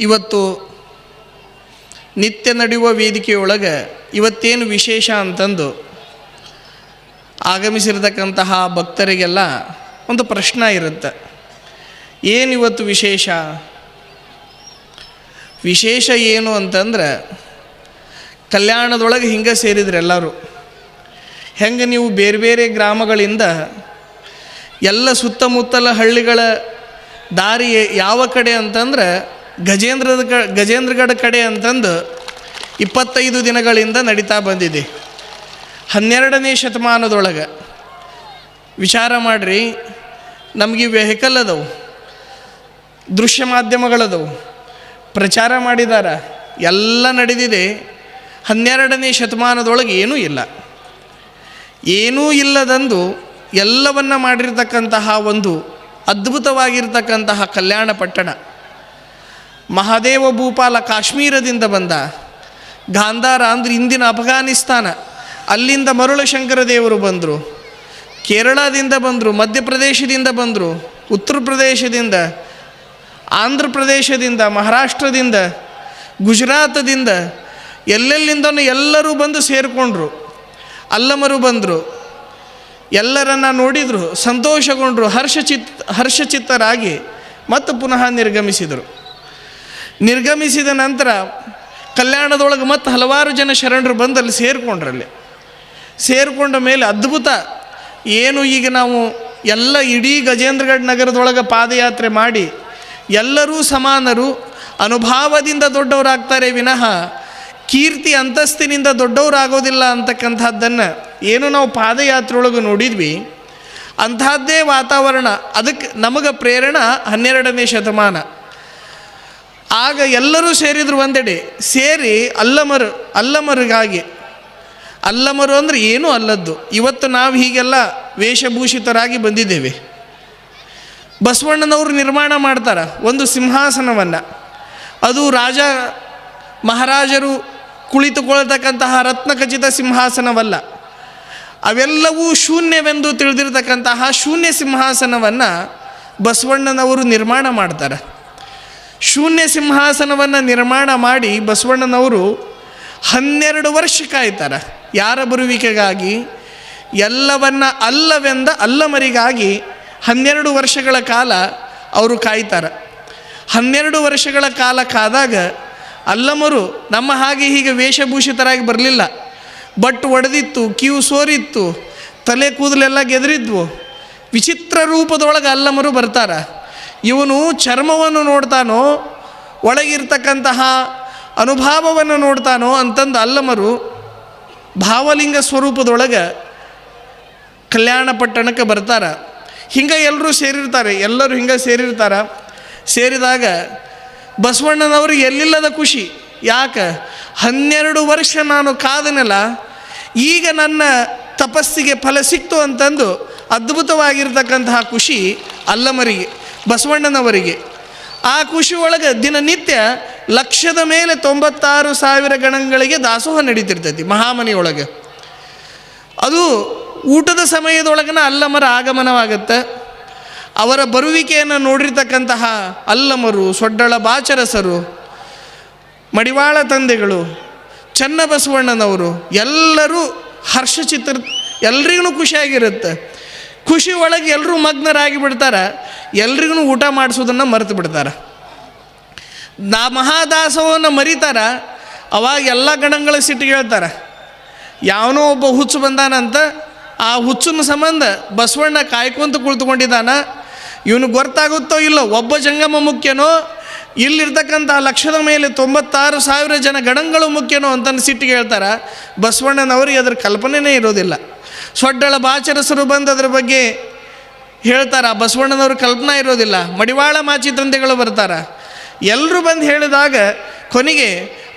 ಇವತ್ತು ನಿತ್ಯ ನಡೆಯುವ ವೇದಿಕೆಯೊಳಗೆ ಇವತ್ತೇನು ವಿಶೇಷ ಅಂತಂದು ಆಗಮಿಸಿರ್ತಕ್ಕಂತಹ ಭಕ್ತರಿಗೆಲ್ಲ ಒಂದು ಪ್ರಶ್ನೆ ಇರುತ್ತೆ. ಏನಿವತ್ತು ವಿಶೇಷ? ವಿಶೇಷ ಏನು ಅಂತಂದ್ರೆ ಕಲ್ಯಾಣದೊಳಗೆ ಹಿಂಗೆ ಸೇರಿದ್ರೆ ಎಲ್ಲರೂ. ಹೆಂಗೆ ನೀವು ಬೇರೆ ಬೇರೆ ಗ್ರಾಮಗಳಿಂದ ಎಲ್ಲ ಸುತ್ತಮುತ್ತಲ ಹಳ್ಳಿಗಳ ದಾರಿ ಯಾವ ಕಡೆ ಅಂತಂದ್ರೆ ಗಜೇಂದ್ರದ ಕ, ಗಜೇಂದ್ರಗಢ ಕಡೆ ಅಂತಂದು ಇಪ್ಪತ್ತೈದು ದಿನಗಳಿಂದ ನಡೀತಾ ಬಂದಿದೆ. ಹನ್ನೆರಡನೇ ಶತಮಾನದೊಳಗೆ ವಿಚಾರ ಮಾಡಿರಿ, ನಮಗೆ ವೆಹಿಕಲ್ ಅದಾವು, ದೃಶ್ಯ ಮಾಧ್ಯಮಗಳದವು, ಪ್ರಚಾರ ಮಾಡಿದಾರ, ಎಲ್ಲ ನಡೆದಿದೆ, ಹನ್ನೆರಡನೇ ಶತಮಾನದೊಳಗೆ ಏನೂ ಇಲ್ಲ. ಏನೂ ಇಲ್ಲದಂದು ಎಲ್ಲವನ್ನ ಮಾಡಿರ್ತಕ್ಕಂತಹ ಒಂದು ಅದ್ಭುತವಾಗಿರ್ತಕ್ಕಂತಹ ಕಲ್ಯಾಣ ಪಟ್ಟಣ. ಮಹಾದೇವ ಭೂಪಾಲ ಕಾಶ್ಮೀರದಿಂದ ಬಂದ. ಗಾಂಧಾರ ಅಂದ್ರೆ ಇಂದಿನ ಅಫ್ಘಾನಿಸ್ತಾನ. ಅಲ್ಲಿಂದ ಮರುಳ ಶಂಕರ ದೇವರು ಬಂದರು. ಕೇರಳದಿಂದ ಬಂದರು, ಮಧ್ಯಪ್ರದೇಶದಿಂದ ಬಂದರು, ಉತ್ತರ ಪ್ರದೇಶದಿಂದ, ಆಂಧ್ರ ಪ್ರದೇಶದಿಂದ, ಮಹಾರಾಷ್ಟ್ರದಿಂದ, ಗುಜರಾತದಿಂದ, ಎಲ್ಲೆಲ್ಲಿಂದನೂ ಎಲ್ಲರೂ ಬಂದು ಸೇರಿಕೊಂಡ್ರು. ಅಲ್ಲಮರು ಬಂದರು. ಎಲ್ಲರನ್ನ ನೋಡಿದರು, ಸಂತೋಷಗೊಂಡರು, ಹರ್ಷಚಿತ್, ಹರ್ಷಚಿತ್ತರಾಗಿ, ಮತ್ತು ಪುನಃ ನಿರ್ಗಮಿಸಿದರು. ನಿರ್ಗಮಿಸಿದ ನಂತರ ಕಲ್ಯಾಣದೊಳಗೆ ಮತ್ತು ಹಲವಾರು ಜನ ಶರಣರು ಬಂದು ಅಲ್ಲಿ ಸೇರಿಕೊಂಡ್ರಲ್ಲಿ ಸೇರಿಕೊಂಡ ಮೇಲೆ ಅದ್ಭುತ. ಏನು ಈಗ ನಾವು ಎಲ್ಲ ಇಡೀ ಗಜೇಂದ್ರಗಢ ನಗರದೊಳಗೆ ಪಾದಯಾತ್ರೆ ಮಾಡಿ ಎಲ್ಲರೂ ಸಮಾನರು, ಅನುಭಾವದಿಂದ ದೊಡ್ಡವರಾಗ್ತಾರೆ ವಿನಃ ಕೀರ್ತಿ ಅಂತಸ್ತಿನಿಂದ ದೊಡ್ಡವರಾಗೋದಿಲ್ಲ ಅಂತಕ್ಕಂಥದ್ದನ್ನು ಏನು ನಾವು ಪಾದಯಾತ್ರೆಯೊಳಗೆ ನೋಡಿದ್ವಿ. ಅಂಥದ್ದೇ ವಾತಾವರಣ. ಅದಕ್ಕೆ ನಮಗೆ ಪ್ರೇರಣ ಹನ್ನೆರಡನೇ ಶತಮಾನ. ಆಗ ಎಲ್ಲರೂ ಸೇರಿದರು ಒಂದೆಡೆ. ಸೇರಿ ಅಲ್ಲಮರು, ಅಲ್ಲಮರಿಗಾಗಿ. ಅಲ್ಲಮರು ಅಂದರೆ ಏನೂ ಅಲ್ಲದ್ದು. ಇವತ್ತು ನಾವು ಹೀಗೆಲ್ಲ ವೇಷಭೂಷಿತರಾಗಿ ಬಂದಿದ್ದೇವೆ. ಬಸವಣ್ಣನವರು ನಿರ್ಮಾಣ ಮಾಡ್ತಾರೆ ಒಂದು ಸಿಂಹಾಸನವನ್ನು. ಅದು ರಾಜ, ಮಹಾರಾಜರು ಕುಳಿತುಕೊಳ್ತಕ್ಕಂತಹ ರತ್ನಖಚಿತ ಸಿಂಹಾಸನವಲ್ಲ. ಅವೆಲ್ಲವೂ ಶೂನ್ಯವೆಂದು ತಿಳಿದಿರತಕ್ಕಂತಹ ಶೂನ್ಯ ಸಿಂಹಾಸನವನ್ನು ಬಸವಣ್ಣನವರು ನಿರ್ಮಾಣ ಮಾಡ್ತಾರೆ. ಶೂನ್ಯ ಸಿಂಹಾಸನವನ್ನು ನಿರ್ಮಾಣ ಮಾಡಿ ಬಸವಣ್ಣನವರು ಹನ್ನೆರಡು ವರ್ಷ ಕಾಯ್ತಾರೆ. ಯಾರ ಬರುವಿಕೆಗಾಗಿ? ಎಲ್ಲವನ್ನ ಅಲ್ಲವೆಂದ ಅಲ್ಲಮರಿಗಾಗಿ ಹನ್ನೆರಡು ವರ್ಷಗಳ ಕಾಲ ಅವರು ಕಾಯ್ತಾರೆ. ಹನ್ನೆರಡು ವರ್ಷಗಳ ಕಾಲ ಕಾದಾಗ ಅಲ್ಲಮರು ನಮ್ಮ ಹಾಗೆ ಹೀಗೆ ವೇಷಭೂಷಿತರಾಗಿ ಬರಲಿಲ್ಲ. ಬಟ್ ಒಡೆದಿತ್ತು ಕಿವು ಸೋರಿತ್ತು, ತಲೆ ಕೂದಲೆಲ್ಲ ಗೆದರಿದ್ವು. ವಿಚಿತ್ರ ರೂಪದೊಳಗೆ ಅಲ್ಲಮರು ಬರ್ತಾರ. ಇವನು ಚರ್ಮವನ್ನು ನೋಡ್ತಾನೋ, ಒಳಗಿರ್ತಕ್ಕಂತಹ ಅನುಭಾವವನ್ನು ನೋಡ್ತಾನೋ ಅಂತಂದು ಅಲ್ಲಮರು ಭಾವಲಿಂಗ ಸ್ವರೂಪದೊಳಗೆ ಕಲ್ಯಾಣ ಪಟ್ಟಣಕ್ಕೆ ಬರ್ತಾರ. ಹಿಂಗೆ ಎಲ್ಲರೂ ಸೇರಿರ್ತಾರೆ, ಎಲ್ಲರೂ ಹಿಂಗೆ ಸೇರಿರ್ತಾರ. ಸೇರಿದಾಗ ಬಸವಣ್ಣನವ್ರಿಗೆ ಎಲ್ಲಿಲ್ಲದ ಖುಷಿ. ಯಾಕೆ? ಹನ್ನೆರಡು ವರ್ಷ ನಾನು ಕಾದನಲ್ಲ, ಈಗ ನನ್ನ ತಪಸ್ಸಿಗೆ ಫಲ ಸಿಕ್ತು ಅಂತಂದು ಅದ್ಭುತವಾಗಿರ್ತಕ್ಕಂತಹ ಖುಷಿ ಅಲ್ಲಮರಿಗೆ. ಬಸವಣ್ಣನವರಿಗೆ. ಆ ಖುಷಿ ಒಳಗೆ ದಿನನಿತ್ಯ ಲಕ್ಷದ ಮೇಲೆ ತೊಂಬತ್ತಾರು ಸಾವಿರ ಗಣಗಳಿಗೆ ದಾಸೋಹ ನಡೀತಿರ್ತೈತಿ ಮಹಾಮನೆಯೊಳಗೆ. ಅದು ಊಟದ ಸಮಯದೊಳಗನ ಅಲ್ಲಮರ ಆಗಮನವಾಗತ್ತೆ. ಅವರ ಬರುವಿಕೆಯನ್ನು ನೋಡಿರ್ತಕ್ಕಂತಹ ಅಲ್ಲಮರು, ಸೊಡ್ಡಳ ಬಾಚರಸರು, ಮಡಿವಾಳ ತಂದೆಗಳು, ಚನ್ನಬಸವಣ್ಣನವರು ಎಲ್ಲರೂ ಹರ್ಷಚಿತ್ರ ಎಲ್ರಿಗೂ ಖುಷಿಯಾಗಿರುತ್ತೆ. ಖುಷಿ ಒಳಗೆ ಎಲ್ಲರೂ ಮಗ್ನರಾಗಿ ಬಿಡ್ತಾರೆ, ಎಲ್ರಿಗೂ ಊಟ ಮಾಡಿಸೋದನ್ನು ಮರೆತು ಬಿಡ್ತಾರೆ. ನಾ ಮಹಾದಾಸವನ್ನು ಮರಿತಾರ, ಅವಾಗ ಎಲ್ಲ ಗಣಗಳ ಸಿಟ್ಟಿಗೆ ಹೇಳ್ತಾರೆ, ಯಾವನೋ ಒಬ್ಬ ಹುಚ್ಚು ಬಂದಾನಂತ, ಆ ಹುಚ್ಚನ ಸಂಬಂಧ ಬಸವಣ್ಣ ಕಾಯ್ಕೊಂತ ಕುಳಿತುಕೊಂಡಿದ್ದಾನ, ಇವನು ಗೊತ್ತಾಗುತ್ತೋ ಇಲ್ಲೋ, ಒಬ್ಬ ಜಂಗಮ ಮುಖ್ಯನೋ ಇಲ್ಲಿರ್ತಕ್ಕಂಥ ಲಕ್ಷದ ಮೇಲೆ ತೊಂಬತ್ತಾರು ಸಾವಿರ ಜನ ಗಣಗಳು ಮುಖ್ಯನೋ ಅಂತ ಸಿಟ್ಟಿಗೆ ಹೇಳ್ತಾರೆ ಬಸವಣ್ಣನವರಿಗೆ ಅದರ ಕಲ್ಪನೆನೇ ಇರೋದಿಲ್ಲ. ಸೊಡ್ಡಳ ಬಾಚರಸರು ಬಂದು ಅದರ ಬಗ್ಗೆ ಹೇಳ್ತಾರೆ, ಬಸವಣ್ಣನವರು ಕಲ್ಪನೆ ಇರೋದಿಲ್ಲ, ಮಡಿವಾಳ ಮಾಚಿ ತಂದೆಗಳು ಬರ್ತಾರೆ. ಎಲ್ಲರೂ ಬಂದು ಹೇಳಿದಾಗ ಕೊನೆಗೆ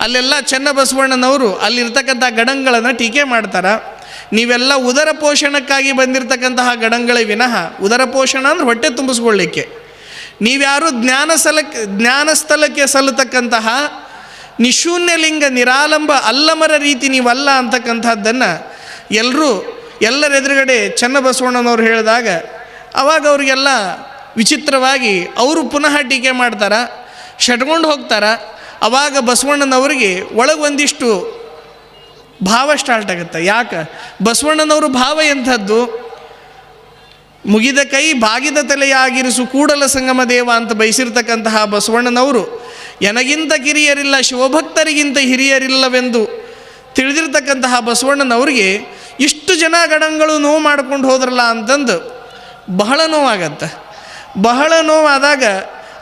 ಅಲ್ಲೆಲ್ಲ ಚೆನ್ನ ಬಸವಣ್ಣನವರು ಅಲ್ಲಿರ್ತಕ್ಕಂಥ ಗಡಂಗಳನ್ನು ಟೀಕೆ ಮಾಡ್ತಾರೆ. ನೀವೆಲ್ಲ ಉದರ ಪೋಷಣಕ್ಕಾಗಿ ಬಂದಿರತಕ್ಕಂತಹ ಗಡಂಗಳೇ ವಿನಃ, ಉದರ ಪೋಷಣ ಅಂದ್ರೆ ಹೊಟ್ಟೆ ತುಂಬಿಸ್ಕೊಳ್ಳಿಕ್ಕೆ. ನೀವ್ಯಾರು ಜ್ಞಾನ ಸ್ಥಳಕ್ಕೆ ಜ್ಞಾನ ಸ್ಥಳಕ್ಕೆ ಸಲ್ಲತಕ್ಕಂತಹ ನಿಶೂನ್ಯಲಿಂಗ ನಿರಾಲಂಬ ಅಲ್ಲಮರ ರೀತಿ ನೀವಲ್ಲ ಅಂತಕ್ಕಂಥದ್ದನ್ನು ಎಲ್ಲರೂ ಎಲ್ಲರ ಎದುರುಗಡೆ ಚನ್ನಬಸವಣ್ಣನವ್ರು ಹೇಳಿದಾಗ ಅವಾಗ ಅವರಿಗೆಲ್ಲ ವಿಚಿತ್ರವಾಗಿ ಅವರು ಪುನಃ ಟೀಕೆ ಮಾಡ್ತಾರೆ ಶಟ್ಕೊಂಡು ಹೋಗ್ತಾರ. ಅವಾಗ ಬಸವಣ್ಣನವರಿಗೆ ಒಳಗೆ ಒಂದಿಷ್ಟು ಭಾವ ಸ್ಟಾರ್ಟ್ ಆಗುತ್ತೆ. ಯಾಕೆ? ಬಸವಣ್ಣನವರು ಭಾವ ಎಂಥದ್ದು? ಮುಗಿದ ಕೈ ಬಾಗಿದ ತಲೆಯಾಗಿರಿಸು ಕೂಡಲ ಸಂಗಮ ದೇವ ಅಂತ ಬಯಸಿರ್ತಕ್ಕಂತಹ ಬಸವಣ್ಣನವರು ಎನಗಿಂತ ಕಿರಿಯರಿಲ್ಲ, ಶಿವಭಕ್ತರಿಗಿಂತ ಹಿರಿಯರಿಲ್ಲವೆಂದು ತಿಳಿದಿರ್ತಕ್ಕಂತಹ ಬಸವಣ್ಣನವ್ರಿಗೆ ಇಷ್ಟು ಜನ ಗಡಂಗಳು ನೋವು ಮಾಡ್ಕೊಂಡು ಹೋದ್ರಲ್ಲ ಅಂತಂದು ಬಹಳ ನೋವಾಗತ್ತೆ. ಬಹಳ ನೋವಾದಾಗ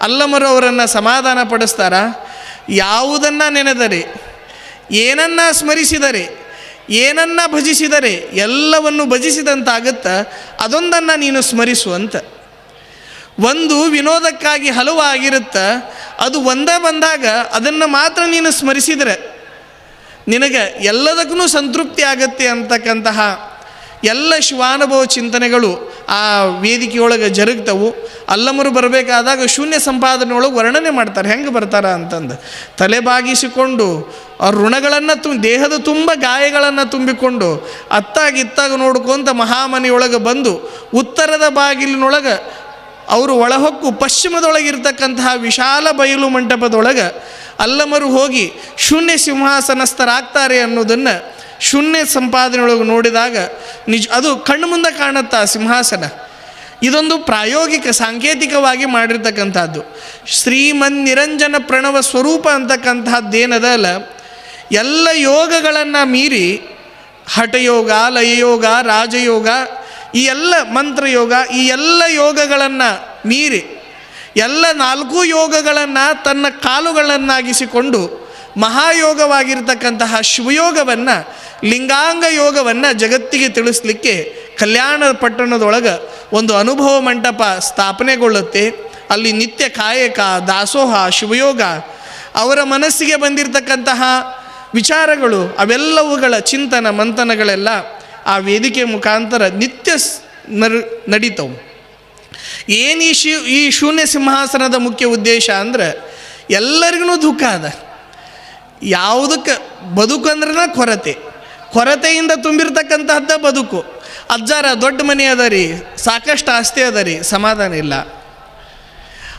ಅಲ್ಲಮರು ಅವರನ್ನು ಸಮಾಧಾನ ಪಡಿಸ್ತಾರ? ಯಾವುದನ್ನು ನೆನೆದರೆ? ಏನನ್ನ ಸ್ಮರಿಸಿದರೆ? ಏನನ್ನ ಭಜಿಸಿದರೆ? ಎಲ್ಲವನ್ನು ಭಜಿಸಿದಂತಾಗುತ್ತ. ಅದೊಂದನ್ನು ನೀನು ಸ್ಮರಿಸುವಂತ ಒಂದು ವಿನೋದಕ್ಕಾಗಿ ಹಲವು ಆಗಿರುತ್ತ. ಅದು ಒಂದೇ ಬಂದಾಗ ಅದನ್ನು ಮಾತ್ರ ನೀನು ಸ್ಮರಿಸಿದರೆ ನಿನಗೆ ಎಲ್ಲದಕ್ಕೂ ಸಂತೃಪ್ತಿ ಆಗತ್ತೆ ಅಂತಕ್ಕಂತಹ ಎಲ್ಲ ಶಿವಾನುಭವ ಚಿಂತನೆಗಳು ಆ ವೇದಿಕೆಯೊಳಗೆ ಜರುಗ್ತವು. ಅಲ್ಲಮರು ಬರಬೇಕಾದಾಗ ಶೂನ್ಯ ಸಂಪಾದನೆಯೊಳಗೆ ವರ್ಣನೆ ಮಾಡ್ತಾರೆ. ಹೆಂಗೆ ಬರ್ತಾರ ಅಂತಂದು. ತಲೆ ಬಾಗಿಸಿಕೊಂಡು ಆ ಋಣಗಳನ್ನು ತು, ದೇಹದ ತುಂಬ ಗಾಯಗಳನ್ನು ತುಂಬಿಕೊಂಡು ಅತ್ತಾಗಿತ್ತಾಗ ನೋಡ್ಕೊಂತ ಮಹಾಮನೆಯೊಳಗೆ ಬಂದು ಉತ್ತರದ ಬಾಗಿಲಿನೊಳಗೆ ಅವರು ಒಳಹೊಕ್ಕು ಪಶ್ಚಿಮದೊಳಗಿರ್ತಕ್ಕಂತಹ ವಿಶಾಲ ಬಯಲು ಮಂಟಪದೊಳಗೆ ಅಲ್ಲಮರು ಹೋಗಿ ಶೂನ್ಯ ಸಿಂಹಾಸನಸ್ಥರಾಗ್ತಾರೆ ಅನ್ನೋದನ್ನು ಶೂನ್ಯ ಸಂಪಾದನೆಯೊಳಗೆ ನೋಡಿದಾಗ ನಿಜ, ಅದು ಕಣ್ಣು ಮುಂದೆ ಕಾಣುತ್ತಾ ಸಿಂಹಾಸನ. ಇದೊಂದು ಪ್ರಾಯೋಗಿಕ ಸಾಂಕೇತಿಕವಾಗಿ ಮಾಡಿರ್ತಕ್ಕಂಥದ್ದು. ಶ್ರೀಮನ್ ನಿರಂಜನ ಪ್ರಣವ ಸ್ವರೂಪ ಅಂತಕ್ಕಂತಹದ್ದೇನದ ಅಲ್ಲ, ಎಲ್ಲ ಯೋಗಗಳನ್ನು ಮೀರಿ ಹಠಯೋಗ ಲಯಯೋಗ ರಾಜಯೋಗ, ಈ ಎಲ್ಲ ಮಂತ್ರಯೋಗ, ಈ ಎಲ್ಲ ಯೋಗಗಳನ್ನು ಮೀರಿ ಎಲ್ಲ ನಾಲ್ಕು ಯೋಗಗಳನ್ನು ತನ್ನ ಕಾಲುಗಳನ್ನಾಗಿಸಿಕೊಂಡು ಮಹಾಯೋಗವಾಗಿರ್ತಕ್ಕಂತಹ ಶಿವಯೋಗವನ್ನು, ಲಿಂಗಾಂಗ ಯೋಗವನ್ನು ಜಗತ್ತಿಗೆ ತಿಳಿಸ್ಲಿಕ್ಕೆ ಕಲ್ಯಾಣ ಪಟ್ಟಣದೊಳಗೆ ಒಂದು ಅನುಭವ ಮಂಟಪ ಸ್ಥಾಪನೆಗೊಳ್ಳುತ್ತೆ. ಅಲ್ಲಿ ನಿತ್ಯ ಕಾಯಕ, ದಾಸೋಹ, ಶಿವಯೋಗ ಅವರ ಮನಸ್ಸಿಗೆ ಬಂದಿರತಕ್ಕಂತಹ ವಿಚಾರಗಳು ಅವೆಲ್ಲವುಗಳ ಚಿಂತನ ಮಂಥನಗಳೆಲ್ಲ ಆ ವೇದಿಕೆ ಮುಖಾಂತರ ನಿತ್ಯ ನರ್, ನಡೀತವು. ಏನು ಈ ಶಿ ಈ ಶೂನ್ಯ ಸಿಂಹಾಸನದ ಮುಖ್ಯ ಉದ್ದೇಶ ಅಂದ್ರೆ ಎಲ್ಲರಿಗೂ ದುಃಖ ಅದ. ಯಾವುದಕ್ಕೆ ಬದುಕು ಅಂದ್ರನ ಕೊರತೆ. ಕೊರತೆಯಿಂದ ತುಂಬಿರ್ತಕ್ಕಂತಹದ್ದ ಬದುಕು. ಅಜ್ಜಾರ, ದೊಡ್ಡ ಮನೆ ಅದ ರೀ, ಸಾಕಷ್ಟು ಆಸ್ತಿ ಅದ ರೀ, ಸಮಾಧಾನ ಇಲ್ಲ.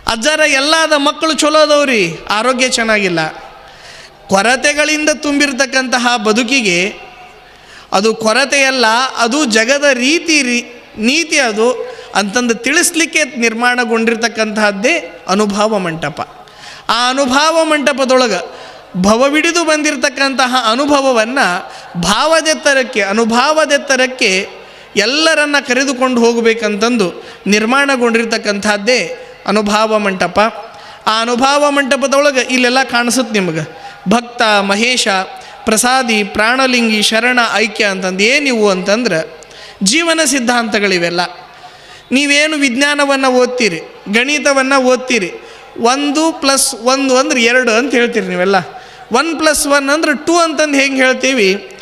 ಅಜ್ಜಾರ, ಎಲ್ಲ ಅದ ಮಕ್ಕಳು ಚಲೋ ಅದಾವ್ರಿ ಆರೋಗ್ಯ ಚೆನ್ನಾಗಿಲ್ಲ. ಕೊರತೆಗಳಿಂದ ತುಂಬಿರ್ತಕ್ಕಂತಹ ಬದುಕಿಗೆ ಅದು ಕೊರತೆಯಲ್ಲ, ಅದು ಜಗದ ರೀತಿ ರೀ, ನೀತಿ ಅದು. ಅಂತಂದು ತಿಳಿಸ್ಲಿಕ್ಕೆ ನಿರ್ಮಾಣಗೊಂಡಿರ್ತಕ್ಕಂತಹದ್ದೇ ಅನುಭವ ಮಂಟಪ. ಆ ಅನುಭವ ಮಂಟಪದೊಳಗೆ ಭವವಿಡಿದು ಬಂದಿರತಕ್ಕಂತಹ ಅನುಭವವನ್ನು ಭಾವದೆತ್ತರಕ್ಕೆ, ಅನುಭಾವದೆತ್ತರಕ್ಕೆ ಎಲ್ಲರನ್ನ ಕರೆದುಕೊಂಡು ಹೋಗಬೇಕಂತಂದು ನಿರ್ಮಾಣಗೊಂಡಿರ್ತಕ್ಕಂಥದ್ದೇ ಅನುಭಾವ ಮಂಟಪ. ಆ ಅನುಭಾವ ಮಂಟಪದೊಳಗೆ ಇಲ್ಲೆಲ್ಲ ಕಾಣಿಸುತ್ತೆ ನಿಮಗೆ. ಭಕ್ತ, ಮಹೇಶ, ಪ್ರಸಾದಿ, ಪ್ರಾಣಲಿಂಗಿ, ಶರಣ, ಐಕ್ಯ ಅಂತಂದು ಏನಿವು ಅಂತಂದ್ರೆ ಜೀವನ ಸಿದ್ಧಾಂತಗಳಿವೆಲ್ಲ. ನೀವೇನು ವಿಜ್ಞಾನವನ್ನು ಓದ್ತೀರಿ? ಗಣಿತವನ್ನು ಓದ್ತೀರಿ? ಒಂದು ಪ್ಲಸ್ ಒಂದು ಅಂದ್ರೆ ಎರಡು ಅಂತ ಹೇಳ್ತೀರಿ ನೀವೆಲ್ಲ. ಒನ್ ಪ್ಲಸ್ ಒನ್ ಅಂದ್ರೆ ಟೂ ಅಂತಂದು ಹೆಂಗೆ ಹೇಳ್ತೀವಿ?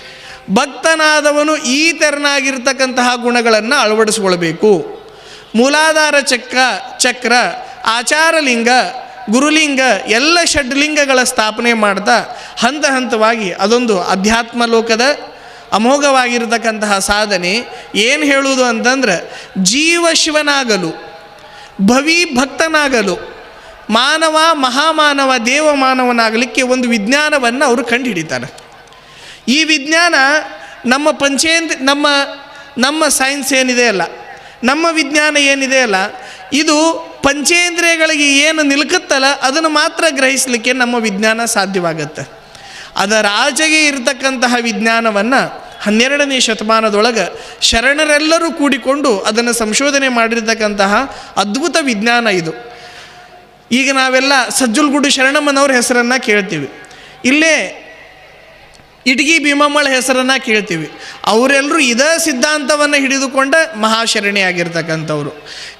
ಭಕ್ತನಾದವನು ಈ ತೆರನಾಗಿರ್ತಕ್ಕಂತಹ ಗುಣಗಳನ್ನು ಅಳವಡಿಸ್ಕೊಳ್ಬೇಕು. ಮೂಲಾಧಾರ ಚಕ್ರ ಚಕ್ರ, ಆಚಾರಲಿಂಗ, ಗುರುಲಿಂಗ, ಎಲ್ಲ ಷಡ್ಲಿಂಗಗಳ ಸ್ಥಾಪನೆ ಮಾಡ್ತಾ ಹಂತ ಹಂತವಾಗಿ ಅದೊಂದು ಅಧ್ಯಾತ್ಮ ಲೋಕದ ಅಮೋಘವಾಗಿರತಕ್ಕಂತಹ ಸಾಧನೆ ಏನು ಹೇಳುವುದು ಅಂತಂದ್ರೆ ಜೀವ ಶಿವನಾಗಲು, ಭವಿ ಭಕ್ತನಾಗಲು, ಮಾನವ ಮಹಾಮಾನವ ದೇವಮಾನವನಾಗಲಿಕ್ಕೆ ಒಂದು ವಿಜ್ಞಾನವನ್ನು ಅವರು ಕಂಡುಹಿಡಿತಾರೆ. ಈ ವಿಜ್ಞಾನ ನಮ್ಮ ಪಂಚೇಂದ್ರ ನಮ್ಮ ನಮ್ಮ ಸೈನ್ಸ್ ಏನಿದೆ ಅಲ್ಲ, ನಮ್ಮ ವಿಜ್ಞಾನ ಏನಿದೆ ಅಲ್ಲ, ಇದು ಪಂಚೇಂದ್ರಿಯಗಳಿಗೆ ಏನು ನಿಲುಕುತ್ತಲ್ಲ ಅದನ್ನು ಮಾತ್ರ ಗ್ರಹಿಸಲಿಕ್ಕೆ ನಮ್ಮ ವಿಜ್ಞಾನ ಸಾಧ್ಯವಾಗುತ್ತೆ. ಅದರ ಆಚೆಗೆ ಇರತಕ್ಕಂತಹ ವಿಜ್ಞಾನವನ್ನು ಹನ್ನೆರಡನೇ ಶತಮಾನದೊಳಗೆ ಶರಣರೆಲ್ಲರೂ ಕೂಡಿಕೊಂಡು ಅದನ್ನು ಸಂಶೋಧನೆ ಮಾಡಿರ್ತಕ್ಕಂತಹ ಅದ್ಭುತ ವಿಜ್ಞಾನ ಇದು. ಈಗ ನಾವೆಲ್ಲ ಸಜ್ಜುಲ್ಗುಡು ಶರಣಮ್ಮನವ್ರ ಹೆಸರನ್ನು ಕೇಳ್ತೀವಿ. ಇಲ್ಲೇ ಇಟಗಿ ಭೀಮಮ್ಮಳ ಹೆಸರನ್ನು ಕೇಳ್ತೀವಿ. ಅವರೆಲ್ಲರೂ ಇದೇ ಸಿದ್ಧಾಂತವನ್ನು ಹಿಡಿದುಕೊಂಡ ಮಹಾಶರಣಿ ಆಗಿರ್ತಕ್ಕಂಥವ್ರು.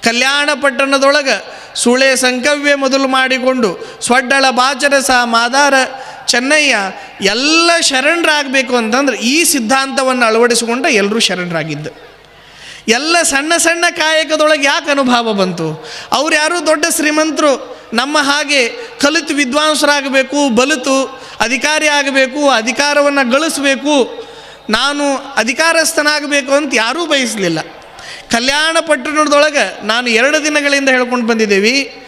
ಕಲ್ಯಾಣ ಪಟ್ಟಣದೊಳಗೆ ಸುಳೆ ಸಂಕವ್ಯ ಮೊದಲು ಮಾಡಿಕೊಂಡು, ಸ್ವಡ್ಡಳ ಬಾಚರಸ ಮಾದಾರ ಚೆನ್ನಯ್ಯ ಎಲ್ಲ ಶರಣರಾಗಬೇಕು ಅಂತಂದ್ರೆ ಈ ಸಿದ್ಧಾಂತವನ್ನು ಅಳವಡಿಸಿಕೊಂಡ ಎಲ್ಲರೂ ಶರಣರಾಗಿದ್ದು. ಎಲ್ಲ ಸಣ್ಣ ಸಣ್ಣ ಕಾಯಕದೊಳಗೆ ಯಾಕೆ ಅನುಭವ ಬಂತು? ಅವ್ರು ಯಾರೂ ದೊಡ್ಡ ಶ್ರೀಮಂತರು, ನಮ್ಮ ಹಾಗೆ ಕಲಿತು ವಿದ್ವಾಂಸರಾಗಬೇಕು, ಬಲಿತು, ಅಧಿಕಾರಿ ಆಗಬೇಕು, ಅಧಿಕಾರವನ್ನು ಗಳಿಸಬೇಕು, ನಾನು ಅಧಿಕಾರಸ್ಥನಾಗಬೇಕು ಅಂತ ಯಾರೂ ಬಯಸಲಿಲ್ಲ. ಕಲ್ಯಾಣ ಪಟ್ಟಣದೊಳಗೆ ನಾನು ಎರಡು ದಿನಗಳಿಂದ ಹೇಳ್ಕೊಂಡು ಬಂದಿದ್ದೇವೆ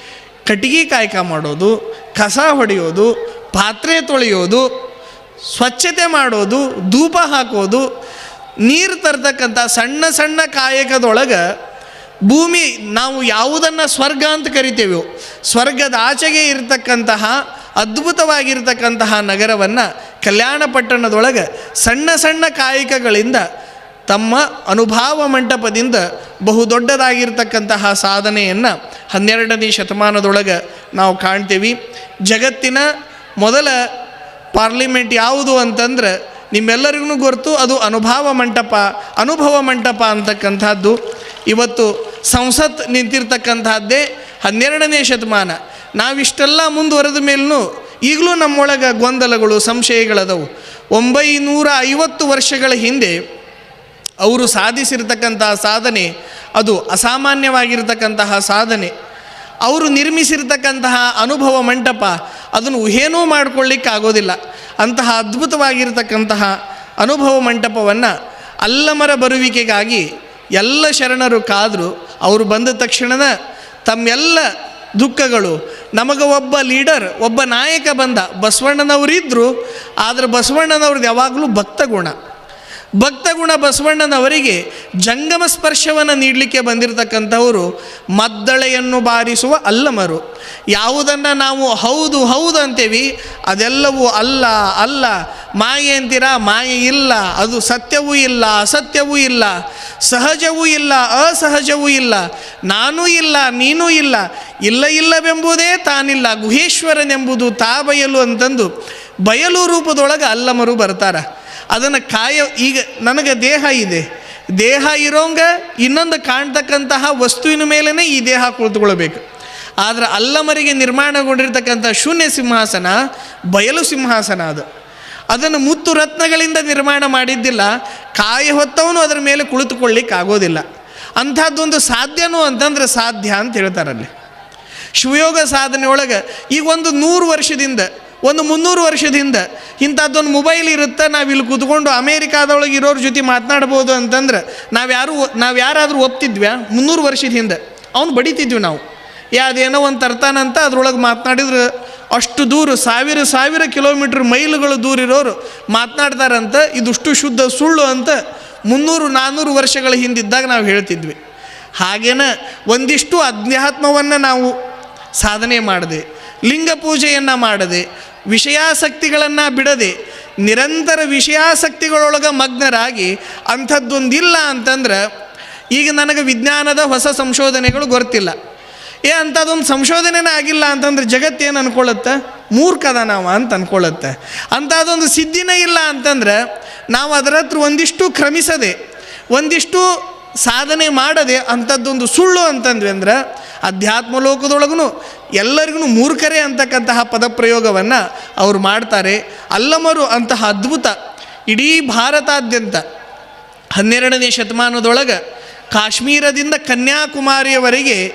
ಕಟ್ಟಿಗೆ ಕಾಯಕ ಮಾಡೋದು, ಕಸ ಹೊಡೆಯೋದು, ಪಾತ್ರೆ ತೊಳೆಯೋದು, ಸ್ವಚ್ಛತೆ ಮಾಡೋದು, ಧೂಪ ಹಾಕೋದು, ನೀರು ತರ್ತಕ್ಕಂಥ ಸಣ್ಣ ಸಣ್ಣ ಕಾಯಕದೊಳಗೆ ಭೂಮಿ ನಾವು ಯಾವುದನ್ನು ಸ್ವರ್ಗ ಅಂತ ಕರಿತೇವೋ, ಸ್ವರ್ಗದ ಆಚೆಗೆ ಇರತಕ್ಕಂತಹ, ಅದ್ಭುತವಾಗಿರ್ತಕ್ಕಂತಹ ನಗರವನ್ನು ಕಲ್ಯಾಣ ಪಟ್ಟಣದೊಳಗೆ ಸಣ್ಣ ಸಣ್ಣ ಕಾಯಕಗಳಿಂದ ತಮ್ಮ ಅನುಭಾವ ಮಂಟಪದಿಂದ ಬಹುದೊಡ್ಡದಾಗಿರ್ತಕ್ಕಂತಹ ಸಾಧನೆಯನ್ನು ಹನ್ನೆರಡನೇ ಶತಮಾನದೊಳಗೆ ನಾವು ಕಾಣ್ತೀವಿ. ಜಗತ್ತಿನ ಮೊದಲ ಪಾರ್ಲಿಮೆಂಟ್ ಯಾವುದು ಅಂತಂದ್ರೆ ನಿಮ್ಮೆಲ್ಲರಿಗೂ ಗೊತ್ತು, ಅದು ಅನುಭವ ಮಂಟಪ ಅನುಭವ ಮಂಟಪ ಅಂತಕ್ಕಂಥದ್ದು. ಇವತ್ತು ಸಂಸತ್ ನಿಂತಿರ್ತಕ್ಕಂಥದ್ದೇ ಹನ್ನೆರಡನೇ ಶತಮಾನ. ನಾವಿಷ್ಟೆಲ್ಲ ಮುಂದುವರೆದ ಮೇಲೂ ಈಗಲೂ ನಮ್ಮೊಳಗೆ ಗೊಂದಲಗಳು, ಸಂಶಯಗಳದವು. ಒಂಬೈನೂರ ಐವತ್ತು ವರ್ಷಗಳ ಹಿಂದೆ ಅವರು ಸಾಧಿಸಿರ್ತಕ್ಕಂತಹ ಸಾಧನೆ ಅದು ಅಸಾಮಾನ್ಯವಾಗಿರ್ತಕ್ಕಂತಹ ಸಾಧನೆ. ಅವರು ನಿರ್ಮಿಸಿರ್ತಕ್ಕಂತಹ ಅನುಭವ ಮಂಟಪ ಅದನ್ನು ಏನೂ ಮಾಡಿಕೊಳ್ಳಿಕ್ಕೆ ಆಗೋದಿಲ್ಲ ಅಂತಹ ಅದ್ಭುತವಾಗಿರ್ತಕ್ಕಂತಹ ಅನುಭವ ಮಂಟಪವನ್ನು ಅಲ್ಲಮರ ಬರುವಿಕೆಗಾಗಿ ಎಲ್ಲ ಶರಣರು ಕಾದರು ಅವರು ಬಂದ ತಕ್ಷಣದ ತಮ್ಮೆಲ್ಲ ದುಃಖಗಳು. ನಮಗೆ ಒಬ್ಬ ಲೀಡರ್, ಒಬ್ಬ ನಾಯಕ ಬಂದ ಬಸವಣ್ಣನವರಿದ್ದರು ಆದರೆ ಬಸವಣ್ಣನವ್ರದ್ದು ಯಾವಾಗಲೂ ಭಕ್ತ ಗುಣ ಭಕ್ತಗುಣ ಬಸವಣ್ಣನವರಿಗೆ ಜಂಗಮ ಸ್ಪರ್ಶವನ್ನು ನೀಡಲಿಕ್ಕೆ ಬಂದಿರತಕ್ಕಂಥವರು ಮದ್ದಳೆಯನ್ನು ಬಾರಿಸುವ ಅಲ್ಲಮರು. ಯಾವುದನ್ನು ನಾವು ಹೌದು ಹೌದು ಅಂತೇವಿ, ಅದೆಲ್ಲವೂ ಅಲ್ಲ ಅಲ್ಲ, ಮಾಯೆ ಅಂತೀರಾ? ಮಾಯೆ ಇಲ್ಲ, ಅದು ಸತ್ಯವೂ ಇಲ್ಲ, ಅಸತ್ಯವೂ ಇಲ್ಲ, ಸಹಜವೂ ಇಲ್ಲ, ಅಸಹಜವೂ ಇಲ್ಲ, ನಾನೂ ಇಲ್ಲ, ನೀನೂ ಇಲ್ಲ ಇಲ್ಲ ಇಲ್ಲವೆಂಬುದೇ ತಾನಿಲ್ಲ, ಗುಹೇಶ್ವರನೆಂಬುದು ತಾ ಬಯಲು ಅಂತಂದು ಬಯಲು ರೂಪದೊಳಗೆ ಅಲ್ಲಮರು ಬರ್ತಾರೆ. ಅದನ್ನು ಕಾಯ, ಈಗ ನನಗೆ ದೇಹ ಇದೆ. ದೇಹ ಇರೋಂಗ ಇನ್ನೊಂದು ಕಾಣ್ತಕ್ಕಂತಹ ವಸ್ತುವಿನ ಮೇಲೇ ಈ ದೇಹ ಕುಳಿತುಕೊಳ್ಬೇಕು ಆದರೆ ಅಲ್ಲಮರಿಗೆ ನಿರ್ಮಾಣಗೊಂಡಿರ್ತಕ್ಕಂಥ ಶೂನ್ಯ ಸಿಂಹಾಸನ ಬಯಲು ಸಿಂಹಾಸನ ಅದು. ಅದನ್ನು ಮುತ್ತು ರತ್ನಗಳಿಂದ ನಿರ್ಮಾಣ ಮಾಡಿದ್ದಿಲ್ಲ, ಕಾಯ ಹೊತ್ತವನು ಅದರ ಮೇಲೆ ಕುಳಿತುಕೊಳ್ಳಿಕ್ಕಾಗೋದಿಲ್ಲ ಅಂಥದ್ದೊಂದು ಸಾಧ್ಯನೂ ಅಂತಂದ್ರೆ ಸಾಧ್ಯ ಅಂತ ಹೇಳ್ತಾರಲ್ಲಿ ಶಿವಯೋಗ ಸಾಧನೆ ಈಗ ಒಂದು ನೂರು ವರ್ಷದಿಂದ ಒಂದು ಮುನ್ನೂರು ವರ್ಷದಿಂದ ಇಂಥದ್ದೊಂದು ಮೊಬೈಲ್ ಇರುತ್ತೆ ನಾವು ಇಲ್ಲಿ ಕೂತ್ಕೊಂಡು ಅಮೇರಿಕಾದೊಳಗೆ ಇರೋರ ಜೊತೆ ಮಾತನಾಡ್ಬೋದು ಅಂತಂದ್ರೆ ನಾವು ಯಾರು ನಾವು ಯಾರಾದರೂ ಒಪ್ತಿದ್ವ್ಯಾ? ಮುನ್ನೂರು ವರ್ಷದ ಹಿಂದೆ. ಅವ್ನು ಬಡಿತಿದ್ವಿ ನಾವು. ಯಾವುದೇನೋ ಒಂದು ತರ್ತಾನಂತ ಅದ್ರೊಳಗೆ ಮಾತನಾಡಿದ್ರೆ ಅಷ್ಟು ದೂರ, ಸಾವಿರ ಸಾವಿರ ಕಿಲೋಮೀಟ್ರ್ ಮೈಲುಗಳು ದೂರ ಇರೋರು ಮಾತನಾಡ್ತಾರಂತ, ಇದುಷ್ಟು ಶುದ್ಧ ಸುಳ್ಳು ಅಂತ ಮುನ್ನೂರು ನಾನ್ನೂರು ವರ್ಷಗಳ ಹಿಂದಿದ್ದಾಗ ನಾವು ಹೇಳ್ತಿದ್ವಿ. ಹಾಗೇನ ಒಂದಿಷ್ಟು ಅಧ್ಯಾತ್ಮವನ್ನು ನಾವು ಸಾಧನೆ ಮಾಡಿದೆ, ಲಿಂಗ ಪೂಜೆಯನ್ನು ಮಾಡದೆ ವಿಷಯಾಸಕ್ತಿಗಳನ್ನು ಬಿಡದೆ ನಿರಂತರ ವಿಷಯಾಸಕ್ತಿಗಳೊಳಗೆ ಮಗ್ನರಾಗಿ ಅಂಥದ್ದೊಂದಿಲ್ಲ ಅಂತಂದ್ರೆ ಈಗ ನನಗೆ ವಿಜ್ಞಾನದ ಹೊಸ ಸಂಶೋಧನೆಗಳು ಗೊತ್ತಿಲ್ಲ. ಏ, ಅಂಥದ್ದೊಂದು ಸಂಶೋಧನೆನೇ ಆಗಿಲ್ಲ ಅಂತಂದ್ರೆ ಜಗತ್ತೇನು ಅನ್ಕೊಳ್ಳುತ್ತೆ? ಮೂರ್ಖದ ನಾವು ಅಂತ ಅನ್ಕೊಳ್ಳುತ್ತೆ. ಅಂಥದ್ದೊಂದು ಸಿದ್ಧಿನೇ ಇಲ್ಲ ಅಂತಂದ್ರೆ ನಾವು ಅದರ ಹತ್ರ ಒಂದಿಷ್ಟು ಕ್ರಮಿಸದೆ, ಒಂದಿಷ್ಟು ಸಾಧನೆ ಮಾಡದೆ ಅಂಥದ್ದೊಂದು ಸುಳ್ಳು ಅಂತಂದ್ವಿ ಅಂದ್ರೆ ಅಧ್ಯಾತ್ಮ ಲೋಕದೊಳಗೂ ಎಲ್ಲರಿಗೂ ಮೂರ್ಖರೇ ಅಂತಕ್ಕಂತಹ ಪದಪ್ರಯೋಗವನ್ನು ಅವರು ಮಾಡ್ತಾರೆ. ಅಲ್ಲಮರು ಅಂತಹ ಅದ್ಭುತ ಇಡೀ ಭಾರತಾದ್ಯಂತ ಹನ್ನೆರಡನೇ ಶತಮಾನದೊಳಗೆ ಕಾಶ್ಮೀರದಿಂದ ಕನ್ಯಾಕುಮಾರಿಯವರೆಗೆ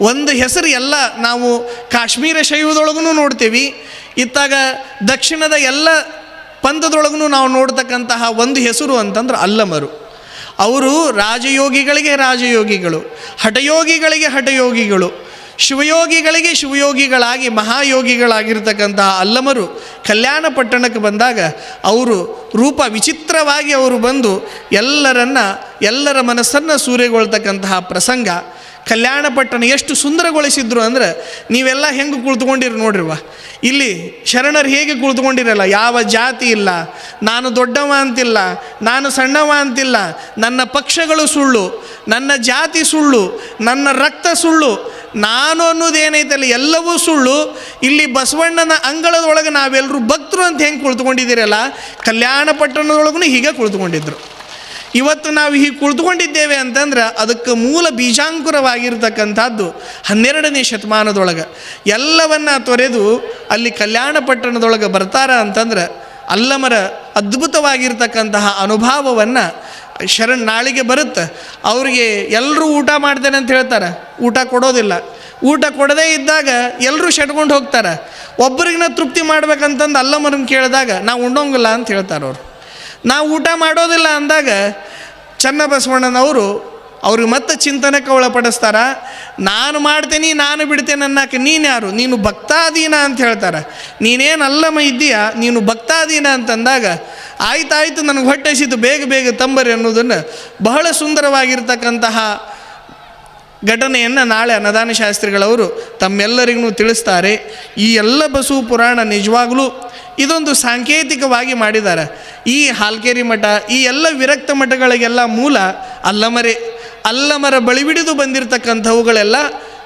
ಒಂದು ಹೆಸರು ಎಲ್ಲ ನಾವು ಕಾಶ್ಮೀರ ಶೈವದೊಳಗೂ ನೋಡ್ತೀವಿ. ಇತ್ತಾಗ ದಕ್ಷಿಣದ ಎಲ್ಲ ಪಂಥದೊಳಗೂ ನಾವು ನೋಡ್ತಕ್ಕಂತಹ ಒಂದು ಹೆಸರು ಅಂತಂದ್ರೆ ಅಲ್ಲಮರು. ಅವರು ರಾಜಯೋಗಿಗಳಿಗೆ ರಾಜಯೋಗಿಗಳು, ಹಠಯೋಗಿಗಳಿಗೆ ಹಠಯೋಗಿಗಳು, ಶಿವಯೋಗಿಗಳಿಗೆ ಶಿವಯೋಗಿಗಳಾಗಿ ಮಹಾಯೋಗಿಗಳಾಗಿರ್ತಕ್ಕಂತಹ ಅಲ್ಲಮರು ಕಲ್ಯಾಣ ಪಟ್ಟಣಕ್ಕೆ ಬಂದಾಗ ಅವರು ರೂಪ ವಿಚಿತ್ರವಾಗಿ ಅವರು ಬಂದು ಎಲ್ಲರನ್ನ, ಎಲ್ಲರ ಮನಸ್ಸನ್ನು ಸೂರೆಗೊಳ್ತಕ್ಕಂತಹ ಪ್ರಸಂಗ ಕಲ್ಯಾಣ ಪಟ್ಟಣ ಎಷ್ಟು ಸುಂದರಗೊಳಿಸಿದ್ರು ಅಂದ್ರೆ ನೀವೆಲ್ಲ ಹೆಂಗೆ ಕುಳಿತುಕೊಂಡಿರಿ ನೋಡ್ರಿವ ಇಲ್ಲಿ ಶರಣರು ಹೇಗೆ ಕುಳಿತುಕೊಂಡಿರಲ್ಲ, ಯಾವ ಜಾತಿ ಇಲ್ಲ, ನಾನು ದೊಡ್ಡವ ಅಂತಿಲ್ಲ, ನಾನು ಸಣ್ಣವ ಅಂತಿಲ್ಲ, ನನ್ನ ಪಕ್ಷಗಳು ಸುಳ್ಳು, ನನ್ನ ಜಾತಿ ಸುಳ್ಳು, ನನ್ನ ರಕ್ತ ಸುಳ್ಳು, ನಾನು ಅನ್ನೋದೇನೈತಲ್ಲ ಎಲ್ಲವೂ ಸುಳ್ಳು. ಇಲ್ಲಿ ಬಸವಣ್ಣನ ಅಂಗಳದೊಳಗೆ ನಾವೆಲ್ಲರೂ ಭಕ್ತರು ಅಂತ ಹೆಂಗೆ ಕುಳಿತುಕೊಂಡಿದ್ದೀರಲ್ಲ, ಕಲ್ಯಾಣ ಪಟ್ಟಣದೊಳಗೂ ಹೀಗೆ ಕುಳಿತುಕೊಂಡಿದ್ರು. ಇವತ್ತು ನಾವು ಹೀಗೆ ಕುಳಿತುಕೊಂಡಿದ್ದೇವೆ ಅಂತಂದ್ರೆ ಅದಕ್ಕೆ ಮೂಲ ಬೀಜಾಂಕುರವಾಗಿರ್ತಕ್ಕಂಥದ್ದು ಹನ್ನೆರಡನೇ ಶತಮಾನದೊಳಗೆ. ಎಲ್ಲವನ್ನ ತೊರೆದು ಅಲ್ಲಿ ಕಲ್ಯಾಣ ಪಟ್ಟಣದೊಳಗೆ ಬರ್ತಾರ ಅಂತಂದ್ರೆ ಅಲ್ಲಮರ ಅದ್ಭುತವಾಗಿರ್ತಕ್ಕಂತಹ ಅನುಭವವನ್ನು ಶರಣ್ ನಾಳಿಗೆ ಬರುತ್ತೆ. ಅವರಿಗೆ ಎಲ್ಲರೂ ಊಟ ಮಾಡ್ತೇನೆ ಅಂತ ಹೇಳ್ತಾರೆ. ಊಟ ಕೊಡೋದಿಲ್ಲ. ಊಟ ಕೊಡದೇ ಇದ್ದಾಗ ಎಲ್ಲರೂ ಶಟ್ಕೊಂಡು ಹೋಗ್ತಾರೆ. ಒಬ್ಬರಿಗಿನ ತೃಪ್ತಿ ಮಾಡ್ಬೇಕಂತಂದು ಅಲ್ಲಮರನ್ನ ಕೇಳಿದಾಗ ನಾವು ಉಣ್ಣೋಂಗಿಲ್ಲ ಅಂತ ಹೇಳ್ತಾರೆ ಅವರು. ನಾವು ಊಟ ಮಾಡೋದಿಲ್ಲ ಅಂದಾಗ ಚನ್ನಬಸವಣ್ಣನವರು ಅವ್ರಿಗೆ ಮತ್ತೆ ಚಿಂತನಕ್ಕೆ ಒಳಪಡಿಸ್ತಾರ, ನಾನು ಮಾಡ್ತೇನೆ, ನಾನು ಬಿಡ್ತೇನೆ ಅನ್ನಕ್ಕೆ ನೀನು ಯಾರು? ನೀನು ಭಕ್ತಾದೀನ ಅಂತ ಹೇಳ್ತಾರೆ. ನೀನೇನು ಅಲ್ಲಮ್ಮ ಇದ್ದೀಯಾ? ನೀನು ಭಕ್ತಾದೀನ ಅಂತಂದಾಗ, ಆಯ್ತಾಯ್ತು, ನನಗೆ ಹೊಟ್ಟೆ ಬೇಗ ಬೇಗ ತಂಬರಿ ಅನ್ನೋದನ್ನು ಬಹಳ ಸುಂದರವಾಗಿರ್ತಕ್ಕಂತಹ ಘಟನೆಯನ್ನು ನಾಳೆ ಅನ್ನದಾನ ಶಾಸ್ತ್ರಿಗಳವರು ತಮ್ಮೆಲ್ಲರಿಗೂ ತಿಳಿಸ್ತಾರೆ. ಈ ಎಲ್ಲ ಬಸವ ಪುರಾಣ ನಿಜವಾಗಲೂ ಇದೊಂದು ಸಾಂಕೇತಿಕವಾಗಿ ಮಾಡಿದ್ದಾರೆ. ಈ ಹಾಲ್ಕೇರಿ ಮಠ, ಈ ಎಲ್ಲ ವಿರಕ್ತ ಮಠಗಳಿಗೆಲ್ಲ ಮೂಲ ಅಲ್ಲಮರೆ, ಅಲ್ಲಮರ ಬಳಿಬಿಡಿದು ಬಂದಿರತಕ್ಕಂಥವುಗಳೆಲ್ಲ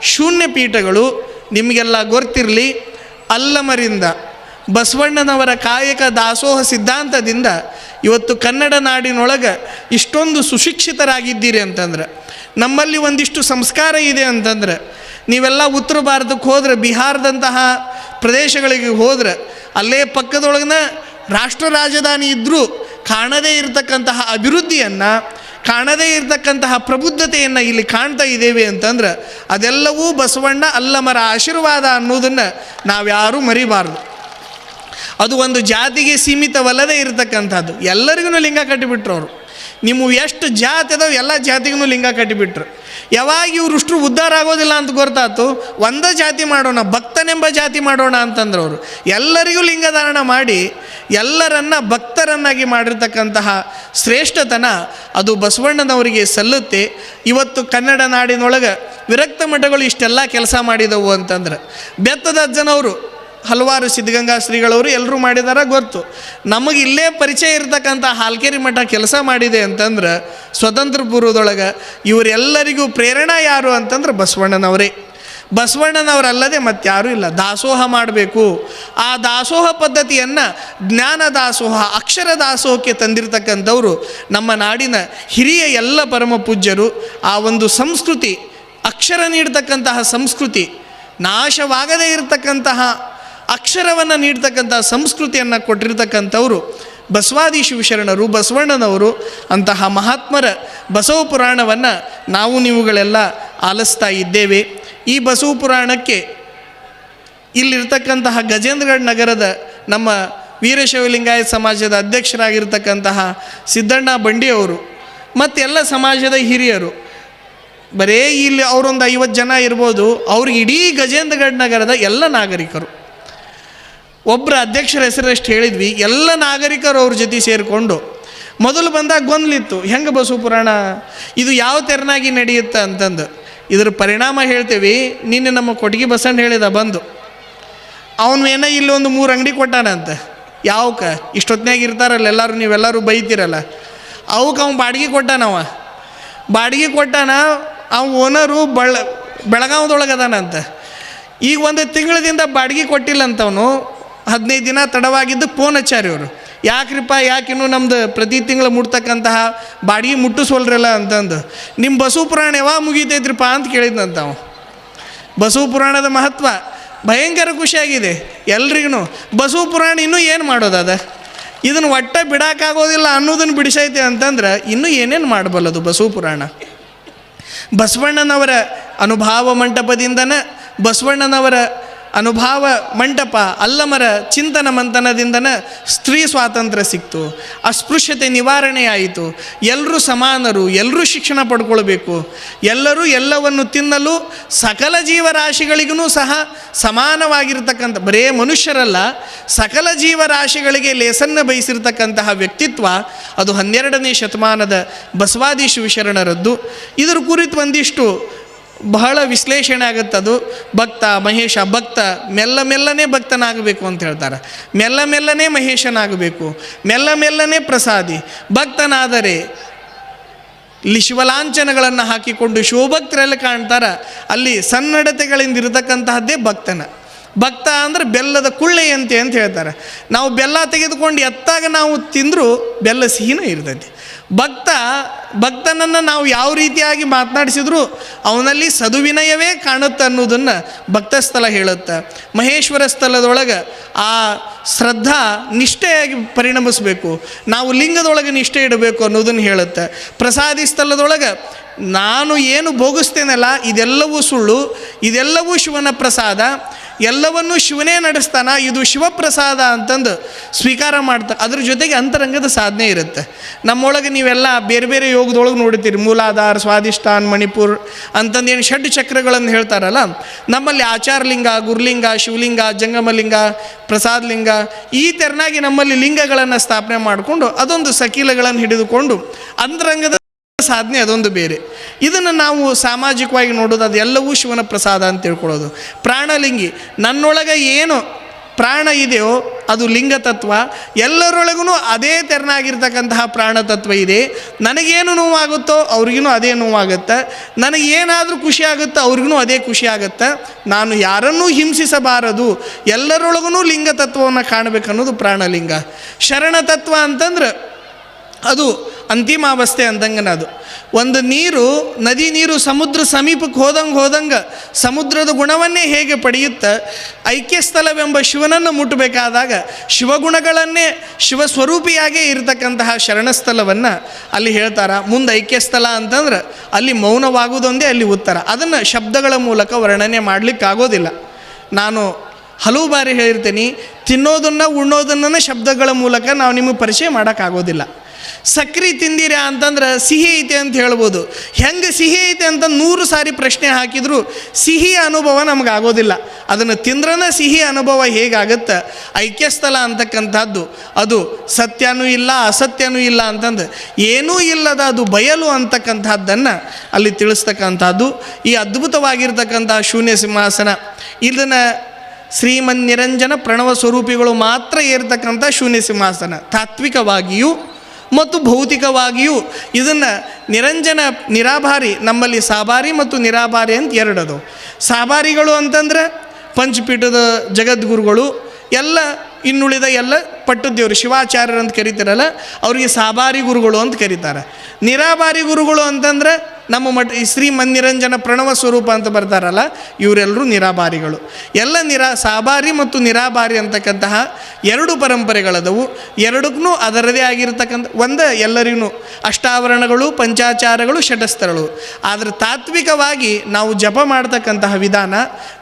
ಶೂನ್ಯ ಪೀಠಗಳು. ನಿಮಗೆಲ್ಲ ಗೊತ್ತಿರಲಿ, ಅಲ್ಲಮರಿಂದ ಬಸವಣ್ಣನವರ ಕಾಯಕ ದಾಸೋಹ ಸಿದ್ಧಾಂತದಿಂದ ಇವತ್ತು ಕನ್ನಡ ನಾಡಿನೊಳಗೆ ಇಷ್ಟೊಂದು ಸುಶಿಕ್ಷಿತರಾಗಿದ್ದೀರಿ ಅಂತಂದ್ರೆ ನಮ್ಮಲ್ಲಿ ಒಂದಿಷ್ಟು ಸಂಸ್ಕಾರ ಇದೆ ಅಂತಂದ್ರೆ, ನೀವೆಲ್ಲ ಉತ್ತರ ಭಾರತಕ್ಕೆ ಹೋದರೆ, ಬಿಹಾರದಂತಹ ಪ್ರದೇಶಗಳಿಗೆ ಹೋದರೆ, ಅಲ್ಲೇ ಪಕ್ಕದೊಳಗನ ರಾಷ್ಟ್ರ ರಾಜಧಾನಿ ಇದ್ದರೂ ಕಾಣದೇ ಇರತಕ್ಕಂತಹ ಅಭಿವೃದ್ಧಿಯನ್ನು, ಕಾಣದೇ ಇರತಕ್ಕಂತಹ ಪ್ರಬುದ್ಧತೆಯನ್ನು ಇಲ್ಲಿ ಕಾಣ್ತಾ ಇದ್ದೇವೆ ಅಂತಂದ್ರೆ, ಅದೆಲ್ಲವೂ ಬಸವಣ್ಣ ಅಲ್ಲಮರ ಆಶೀರ್ವಾದ ಅನ್ನೋದನ್ನು ನಾವ್ಯಾರೂ ಮರಿಬಾರ್ದು. ಅದು ಒಂದು ಜಾತಿಗೆ ಸೀಮಿತವಲ್ಲದೆ ಇರತಕ್ಕಂಥದ್ದು. ಎಲ್ಲರಿಗೂ ಲಿಂಗ ಕಟ್ಟಿಬಿಟ್ರು ಅವರು ನಿಮ್ಮ ಎಷ್ಟು ಜಾತಿ ಅದಾವೆ ಎಲ್ಲ ಜಾತಿಗೂ ಲಿಂಗ ಕಟ್ಟಿಬಿಟ್ರು. ಯಾವಾಗ ಇವ್ರು ಉದ್ಧಾರ ಆಗೋದಿಲ್ಲ ಅಂತ ಗೊತ್ತಾಯ್ತು, ಒಂದೇ ಜಾತಿ ಮಾಡೋಣ, ಭಕ್ತನೆಂಬ ಜಾತಿ ಮಾಡೋಣ ಅಂತಂದ್ರು ಅವರು. ಎಲ್ಲರಿಗೂ ಲಿಂಗಧಾರಣ ಮಾಡಿ, ಎಲ್ಲರನ್ನ ಭಕ್ತರನ್ನಾಗಿ ಮಾಡಿರ್ತಕ್ಕಂತಹ ಶ್ರೇಷ್ಠತನ ಅದು ಬಸವಣ್ಣನವರಿಗೆ ಸಲ್ಲುತ್ತೆ. ಇವತ್ತು ಕನ್ನಡ ನಾಡಿನೊಳಗೆ ವಿರಕ್ತ ಮಠಗಳು ಇಷ್ಟೆಲ್ಲ ಕೆಲಸ ಮಾಡಿದವು ಅಂತಂದ್ರೆ, ಬೆತ್ತದ ಅಜ್ಜನವರು ಹಲವಾರು ಸಿದ್ಧಗಂಗಾ ಶ್ರೀಗಳವರು ಎಲ್ಲರೂ ಮಾಡಿದಾರ ಗೊತ್ತು. ನಮಗೆ ಇಲ್ಲೇ ಪರಿಚಯ ಇರತಕ್ಕಂಥ ಹಾಲ್ಕೇರಿ ಮಠ ಕೆಲಸ ಮಾಡಿದೆ ಅಂತಂದ್ರೆ ಸ್ವತಂತ್ರ ಪೂರ್ವದೊಳಗೆ ಇವರೆಲ್ಲರಿಗೂ ಪ್ರೇರಣಾ ಯಾರು ಅಂತಂದ್ರೆ ಬಸವಣ್ಣನವರೇ. ಬಸವಣ್ಣನವರಲ್ಲದೆ ಮತ್ತಾರೂ ಇಲ್ಲ. ದಾಸೋಹ ಮಾಡಬೇಕು. ಆ ದಾಸೋಹ ಪದ್ಧತಿಯನ್ನು ಜ್ಞಾನ ದಾಸೋಹ, ಅಕ್ಷರ ದಾಸೋಹಕ್ಕೆ ತಂದಿರತಕ್ಕಂಥವರು ನಮ್ಮ ನಾಡಿನ ಹಿರಿಯ ಎಲ್ಲ ಪರಮ ಪೂಜ್ಯರು. ಆ ಒಂದು ಸಂಸ್ಕೃತಿ, ಅಕ್ಷರ ನೀಡ್ತಕ್ಕಂತಹ ಸಂಸ್ಕೃತಿ ನಾಶವಾಗದೇ ಇರತಕ್ಕಂತಹ ಅಕ್ಷರವನ್ನು ನೀಡ್ತಕ್ಕಂಥ ಸಂಸ್ಕೃತಿಯನ್ನು ಕೊಟ್ಟಿರ್ತಕ್ಕಂಥವರು ಬಸವಾದಿ ಶಿವಶರಣರು ಬಸವಣ್ಣನವರು, ಅಂತಹ ಮಹಾತ್ಮರ ಬಸವ ಪುರಾಣವನ್ನು ನಾವು ನೀವುಗಳೆಲ್ಲ ಆಲಿಸ್ತಾ ಇದ್ದೇವೆ. ಈ ಬಸವ ಪುರಾಣಕ್ಕೆ ಇಲ್ಲಿರ್ತಕ್ಕಂತಹ ಗಜೇಂದ್ರಗಢ ನಗರದ ನಮ್ಮ ವೀರಶೈವಲಿಂಗಾಯತ ಸಮಾಜದ ಅಧ್ಯಕ್ಷರಾಗಿರ್ತಕ್ಕಂತಹ ಸಿದ್ದಣ್ಣ ಬಂಡಿಯವರು ಮತ್ತು ಎಲ್ಲ ಸಮಾಜದ ಹಿರಿಯರು, ಬರೇ ಇಲ್ಲಿ ಅವರೊಂದು ಐವತ್ತು ಜನ ಇರ್ಬೋದು ಅವ್ರಿಗೆ ಇಡೀ ಗಜೇಂದ್ರಗಢ ನಗರದ ಎಲ್ಲ ನಾಗರಿಕರು. ಒಬ್ಬರ ಅಧ್ಯಕ್ಷರ ಹೆಸರಷ್ಟು ಹೇಳಿದ್ವಿ. ಎಲ್ಲ ನಾಗರಿಕರು ಅವ್ರ ಜೊತೆ ಸೇರಿಕೊಂಡು ಮೊದಲು ಬಂದಾಗ ಗೊಂದಲಿತ್ತು. ಹೆಂಗೆ ಬಸವ ಪುರಾಣ? ಇದು ಯಾವ ತೆರನಾಗಿ ನಡೆಯುತ್ತೆ ಅಂತಂದು. ಇದ್ರ ಪರಿಣಾಮ ಹೇಳ್ತೇವೆ. ನಿನ್ನೆ ನಮ್ಮ ಕೊಟ್ಟಿಗೆ ಬಸಣ್ಣ ಹೇಳಿದ ಬಂದು. ಅವನು ಏನೋ ಇಲ್ಲೊಂದು ಮೂರು ಅಂಗಡಿ ಕೊಟ್ಟಾನಂತ ಯಾವಕ ಇಷ್ಟೊತ್ತಿನಾಗ ಇರ್ತಾರಲ್ಲ ಎಲ್ಲರೂ, ನೀವೆಲ್ಲರೂ ಬೈತೀರಲ್ಲ. ಅವಕ್ಕೆ ಅವ್ನು ಬಾಡಿಗೆ ಕೊಟ್ಟಾನವ ಬಾಡಿಗೆ ಕೊಟ್ಟಾನ, ಅವ ಓನರು ಬಳ ಬೆಳಗಾವದೊಳಗದಾನಂತ ಈಗ ಒಂದು ತಿಂಗಳದಿಂದ ಬಾಡಿಗೆ ಕೊಟ್ಟಿಲ್ಲ ಅಂತವನು ಹದಿನೈದು ದಿನ ತಡವಾಗಿದ್ದು ಫೋನ್ ಹಚ್ಚಾರಿ ಅವರು ಯಾಕ್ರಿಪ್ಪ, ಯಾಕಿನ್ನೂ ನಮ್ದು ಪ್ರತಿ ತಿಂಗಳು ಮುಟ್ತಕ್ಕಂತಹ ಬಾಡಿಗೆ ಮುಟ್ಟಿಸ್ವಲ್ರಲ್ಲ ಅಂತಂದು. ನಿಮ್ಮ ಬಸವ ಪುರಾಣ ಯಾವಾಗ ಮುಗೀತೈತ್ರಿಪ್ಪ ಅಂತ ಕೇಳಿದ್ನಂತ ಅವ. ಬಸವ ಪುರಾಣದ ಮಹತ್ವ ಭಯಂಕರ ಖುಷಿಯಾಗಿದೆ ಎಲ್ರಿಗೂ ಬಸವ ಪುರಾಣ ಇನ್ನೂ ಏನು ಮಾಡೋದದ ಇದನ್ನು ಒಟ್ಟ ಬಿಡೋಕ್ಕಾಗೋದಿಲ್ಲ ಅನ್ನೋದನ್ನು ಬಿಡಿಸೈತೆ ಅಂತಂದ್ರೆ ಇನ್ನೂ ಏನೇನು ಮಾಡಬಲ್ಲದು ಬಸವ ಪುರಾಣ? ಬಸವಣ್ಣನವರ ಅನುಭಾವ ಮಂಟಪದಿಂದನೇ ಬಸವಣ್ಣನವರ ಅನುಭಾವ ಮಂಟಪ ಅಲ್ಲಮರ ಚಿಂತನ ಮಂಥನದಿಂದನ ಸ್ತ್ರೀ ಸ್ವಾತಂತ್ರ್ಯ ಸಿಕ್ತು. ಅಸ್ಪೃಶ್ಯತೆ ನಿವಾರಣೆ ಆಯಿತು ಎಲ್ಲರೂ ಸಮಾನರು ಎಲ್ಲರೂ ಶಿಕ್ಷಣ ಪಡ್ಕೊಳ್ಬೇಕು. ಎಲ್ಲರೂ ಎಲ್ಲವನ್ನು ತಿನ್ನಲು ಸಕಲ ಜೀವರಾಶಿಗಳಿಗೂ ಸಹ ಸಮಾನವಾಗಿರ್ತಕ್ಕಂಥ, ಬರೇ ಮನುಷ್ಯರಲ್ಲ, ಸಕಲ ಜೀವರಾಶಿಗಳಿಗೆ ಲೇಸನ್ನು ಬಯಸಿರ್ತಕ್ಕಂತಹ ವ್ಯಕ್ತಿತ್ವ ಅದು ಹನ್ನೆರಡನೇ ಶತಮಾನದ ಬಸವಾದಿ ಶರಣರದ್ದು ಇದರ ಕುರಿತು ಒಂದಿಷ್ಟು ಬಹಳ ವಿಶ್ಲೇಷಣೆ ಆಗುತ್ತೆ ಅದು. ಭಕ್ತ, ಮಹೇಶ, ಭಕ್ತ, ಮೆಲ್ಲ ಮೆಲ್ಲನೆ ಭಕ್ತನಾಗಬೇಕು ಅಂತ ಹೇಳ್ತಾರೆ. ಮೆಲ್ಲ ಮೆಲ್ಲನೆ ಮಹೇಶನಾಗಬೇಕು. ಮೆಲ್ಲ ಮೆಲ್ಲನೆ ಪ್ರಸಾದಿ. ಭಕ್ತನಾದರೆ ಲಿಶ್ವಲಾಂಛನಗಳನ್ನು ಶಿವಲಾಂಛನಗಳನ್ನು ಹಾಕಿಕೊಂಡು ಶಿವಭಕ್ತರೆಲ್ಲ ಕಾಣ್ತಾರೆ. ಅಲ್ಲಿ ಸನ್ನಡತೆಗಳಿಂದ ಇರತಕ್ಕಂತಹದ್ದೇ ಭಕ್ತನ. ಭಕ್ತ ಅಂದರೆ ಬೆಲ್ಲದ ಕುಳ್ಳೆಯಂತೆ ಅಂತ ಹೇಳ್ತಾರೆ. ನಾವು ಬೆಲ್ಲ ತೆಗೆದುಕೊಂಡು ಎತ್ತಾಗ ನಾವು ತಿಂದರೂ ಬೆಲ್ಲ ಸಿಹಿನೂ ಇರ್ತೈತಿ ಭಕ್ತ, ಭಕ್ತನನ್ನು ನಾವು ಯಾವ ರೀತಿಯಾಗಿ ಮಾತನಾಡಿಸಿದ್ರು ಅವನಲ್ಲಿ ಸದುವಿನಯವೇ ಕಾಣುತ್ತೆ ಅನ್ನೋದನ್ನು ಭಕ್ತ ಸ್ಥಳ ಹೇಳುತ್ತೆ. ಮಹೇಶ್ವರ ಸ್ಥಳದೊಳಗೆ ಆ ಶ್ರದ್ಧಾ ನಿಷ್ಠೆಯಾಗಿ ಪರಿಣಮಿಸಬೇಕು. ನಾವು ಲಿಂಗದೊಳಗೆ ನಿಷ್ಠೆ ಇಡಬೇಕು ಅನ್ನೋದನ್ನು ಹೇಳುತ್ತೆ. ಪ್ರಸಾದಿ ಸ್ಥಳದೊಳಗೆ ನಾನು ಏನು ಭೋಗಿಸ್ತೇನಲ್ಲ, ಇದೆಲ್ಲವೂ ಸುಳ್ಳು, ಇದೆಲ್ಲವೂ ಶಿವನ ಪ್ರಸಾದ ಎಲ್ಲವನ್ನೂ ಶಿವನೇ ನಡೆಸ್ತಾನ, ಇದು ಶಿವಪ್ರಸಾದ ಅಂತಂದು ಸ್ವೀಕಾರ ಮಾಡ್ತಾ ಅದ್ರ ಜೊತೆಗೆ ಅಂತರಂಗದ ಸಾಧನೆ ಇರುತ್ತೆ. ನಮ್ಮೊಳಗೆ ನೀವೆಲ್ಲ ಬೇರೆ ಬೇರೆ ಯೋಗದೊಳಗೆ ನೋಡ್ತೀರಿ ಮೂಲಾಧಾರ ಸ್ವಾದಿಷ್ಠಾನ್ ಮಣಿಪುರ್ ಅಂತಂದು ಏನು ಷಡ್ ಚಕ್ರಗಳನ್ನು ಹೇಳ್ತಾರಲ್ಲ, ನಮ್ಮಲ್ಲಿ ಆಚಾರಲಿಂಗ, ಗುರುಲಿಂಗ, ಶಿವಲಿಂಗ, ಜಂಗಮಲಿಂಗ, ಪ್ರಸಾದಲಿಂಗ, ಈ ತೆರನಾಗಿ ನಮ್ಮಲ್ಲಿ ಲಿಂಗಗಳನ್ನು ಸ್ಥಾಪನೆ ಮಾಡಿಕೊಂಡು ಅದೊಂದು ಸಕೀಲಗಳನ್ನು ಹಿಡಿದುಕೊಂಡು ಅಂತರಂಗದ ಸಾಧನೆ ಅದೊಂದು ಬೇರೆ. ಇದನ್ನು ನಾವು ಸಾಮಾಜಿಕವಾಗಿ ನೋಡೋದು ಅದೆಲ್ಲವೂ ಶಿವನ ಪ್ರಸಾದ ಅಂತ ತಿಳ್ಕೊಳ್ಳೋದು. ಪ್ರಾಣಲಿಂಗಿ, ನನ್ನೊಳಗೆ ಏನು ಪ್ರಾಣ ಇದೆಯೋ ಅದು ಲಿಂಗ ತತ್ವ ಎಲ್ಲರೊಳಗೂ ಅದೇ ತೆರನಾಗಿರ್ತಕ್ಕಂತಹ ಪ್ರಾಣ ತತ್ವ ಇದೆ. ನನಗೇನು ನೋವಾಗುತ್ತೋ ಅವ್ರಿಗೂ ಅದೇ ನೋವಾಗುತ್ತೆ. ನನಗೇನಾದರೂ ಖುಷಿ ಆಗುತ್ತೋ ಅವ್ರಿಗೂ ಅದೇ ಖುಷಿ ಆಗುತ್ತೆ. ನಾನು ಯಾರನ್ನೂ ಹಿಂಸಿಸಬಾರದು. ಎಲ್ಲರೊಳಗೂ ಲಿಂಗ ತತ್ವವನ್ನು ಕಾಣಬೇಕನ್ನೋದು ಪ್ರಾಣಲಿಂಗ. ಶರಣ ತತ್ವ ಅಂತಂದ್ರೆ ಅದು ಅಂತಿಮಾವಸ್ಥೆ ಅಂದಂಗನ ಅದು. ಒಂದು ನೀರು, ನದಿ ನೀರು ಸಮುದ್ರ ಸಮೀಪಕ್ಕೆ ಹೋದಂಗೆ ಹೋದಂಗೆ ಸಮುದ್ರದ ಗುಣವನ್ನೇ ಹೇಗೆ ಪಡೆಯುತ್ತ, ಐಕ್ಯಸ್ಥಲವೆಂಬ ಶಿವನನ್ನು ಮುಟ್ಟಬೇಕಾದಾಗ ಶಿವಗುಣಗಳನ್ನೇ ಶಿವಸ್ವರೂಪಿಯಾಗೇ ಇರತಕ್ಕಂತಹ ಶರಣಸ್ಥಲವನ್ನು ಅಲ್ಲಿ ಹೇಳ್ತಾರೆ. ಮುಂದೆ ಐಕ್ಯಸ್ಥಲ ಅಂತಂದ್ರೆ ಅಲ್ಲಿ ಮೌನವಾಗುವುದೊಂದೇ ಅಲ್ಲಿ ಉತ್ತರ. ಅದನ್ನು ಶಬ್ದಗಳ ಮೂಲಕ ವರ್ಣನೆ ಮಾಡಲಿಕ್ಕಾಗೋದಿಲ್ಲ. ನಾನು ಹಲವು ಬಾರಿ ಹೇಳಿರ್ತೀನಿ, ತಿನ್ನೋದನ್ನು ಉಣ್ಣೋದನ್ನು ಶಬ್ದಗಳ ಮೂಲಕ ನಾವು ನಿಮಗೆ ಪರಿಚಯ ಮಾಡೋಕ್ಕಾಗೋದಿಲ್ಲ. ಸಕ್ರೆ ತಿಂದಿರಾ ಅಂತಂದ್ರೆ ಸಿಹಿ ಐತೆ ಅಂತ ಹೇಳ್ಬೋದು. ಹೆಂಗೆ ಸಿಹಿ ಐತೆ ಅಂತ ನೂರು ಸಾರಿ ಪ್ರಶ್ನೆ ಹಾಕಿದರೂ ಸಿಹಿ ಅನುಭವ ನಮಗಾಗೋದಿಲ್ಲ. ಅದನ್ನು ತಿಂದ್ರನ ಸಿಹಿ ಅನುಭವ ಹೇಗಾಗುತ್ತೆ? ಐಕ್ಯಸ್ಥಲ ಅಂತಕ್ಕಂಥದ್ದು. ಅದು ಸತ್ಯನೂ ಇಲ್ಲ, ಅಸತ್ಯನೂ ಇಲ್ಲ ಅಂತಂದು ಏನೂ ಇಲ್ಲದ ಅದು ಬಯಲು ಅಂತಕ್ಕಂಥದ್ದನ್ನು ಅಲ್ಲಿ ತಿಳಿಸ್ತಕ್ಕಂಥದ್ದು. ಈ ಅದ್ಭುತವಾಗಿರ್ತಕ್ಕಂಥ ಶೂನ್ಯ ಸಿಂಹಾಸನ. ಇದನ್ನು ಶ್ರೀಮನ್ ನಿರಂಜನ ಪ್ರಣವ ಸ್ವರೂಪಿಗಳು ಮಾತ್ರ ಏರ್ತಕ್ಕಂಥ ಶೂನ್ಯ ಸಿಂಹಾಸನ. ತಾತ್ವಿಕವಾಗಿಯೂ ಮತ್ತು ಭೌತಿಕವಾಗಿಯೂ ಇದನ್ನು ನಿರಂಜನ ನಿರಾಭಾರಿ ನಮ್ಮಲ್ಲಿ ಸಾಬಾರಿ ಮತ್ತು ನಿರಾಭಾರಿ ಅಂತ ಎರಡದು. ಸಾಬಾರಿಗಳು ಅಂತಂದ್ರೆ ಪಂಚಪೀಠದ ಜಗದ್ಗುರುಗಳು, ಎಲ್ಲ ಇನ್ನುಳಿದ ಎಲ್ಲ ಪಟ್ಟದೇವರು, ಶಿವಾಚಾರ್ಯರು ಅಂತ ಕರಿತಾರಲ್ಲ, ಅವರಿಗೆ ಸಾಬಾರಿ ಗುರುಗಳು ಅಂತ ಕರೀತಾರೆ. ನಿರಾಭಾರಿ ಗುರುಗಳು ಅಂತಂದ್ರೆ ನಮ್ಮ ಮಠ ಈ ಶ್ರೀ ಮನ್ನಿರಂಜನ ಪ್ರಣವ ಸ್ವರೂಪ ಅಂತ ಬರ್ತಾರಲ್ಲ ಇವರೆಲ್ಲರೂ ನಿರಾಬಾರಿಗಳು ಎಲ್ಲ ನಿರಾ ಸಾಬಾರಿ ಮತ್ತು ನಿರಾಬಾರಿ ಅಂತಕ್ಕಂತಹ ಎರಡು ಪರಂಪರೆಗಳದವು. ಎರಡಕ್ಕೂ ಅದರದೇ ಆಗಿರತಕ್ಕಂಥ, ಒಂದು ಎಲ್ಲರಿಗೂ ಅಷ್ಟಾವರಣಗಳು, ಪಂಚಾಚಾರಗಳು ಷಟಸ್ಥರಗಳು ಆದರೆ ತಾತ್ವಿಕವಾಗಿ ನಾವು ಜಪ ಮಾಡ್ತಕ್ಕಂತಹ ವಿಧಾನ,